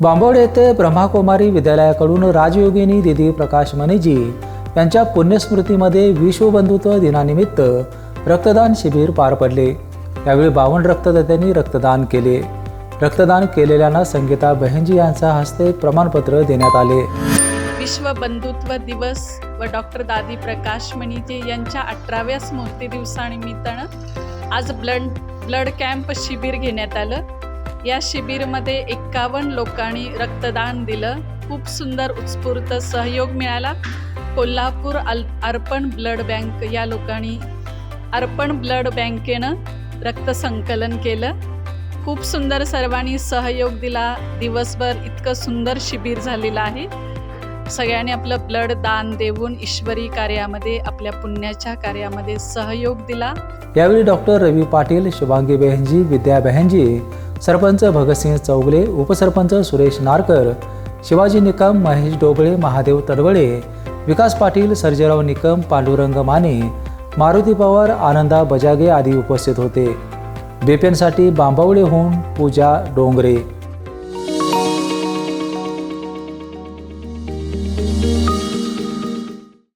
बांबवडे येथे ब्रह्माकुमारी विद्यालयाकडून राजयोगिनी दिदी प्रकाश मनेजी यांच्या पुण्यस्मृतीमध्ये विश्वबंधुत्व दिनानिमित्त रक्तदान शिबिर पार पडले. यावेळी बावन्न रक्तदात्यांनी रक्तदान केले. रक्तदान केलेल्यांना संगीता बहनजी यांच्या हस्ते प्रमाणपत्र देण्यात आले. विश्व बंधुत्व दिवस व डॉक्टर दादी प्रकाश मणिजे यांच्या अठराव्या स्मृती दिवसानिमित्तानं आज ब्लड ब्लड कॅम्प शिबिर घेण्यात आलं. या शिबिरमध्ये एक्कावन्न लोकांनी रक्तदान दिलं. खूप सुंदर उत्स्फूर्त सहयोग मिळाला. कोल्हापूर अल अर्पण ब्लड बँक या लोकांनी अर्पण ब्लड बँकेनं रक्तसंकलन केलं. खूप सुंदर सर्वांनी सहयोग दिला. दिवसभर इतकं सुंदर शिबिर झालेलं आहे. सगळ्यांनी आपलं ब्लड दान देऊन ईश्वरी कार्यामध्ये आपल्या पुण्याच्या कार्यामध्ये सहयोग दिला. यावेळी डॉक्टर रवी पाटील शुभांगी बहनजी विद्या बहनजी सरपंच भगतसिंह चौगले उपसरपंच सुरेश नारकर शिवाजी निकम महेश डोबळे महादेव तडवळे विकास पाटील सर्जेराव निकम पांडुरंग माने मारुती पवार आनंदा बजागे आदी उपस्थित होते. बेपेनसाठी बांबवडेहून पूजा डोंगरे.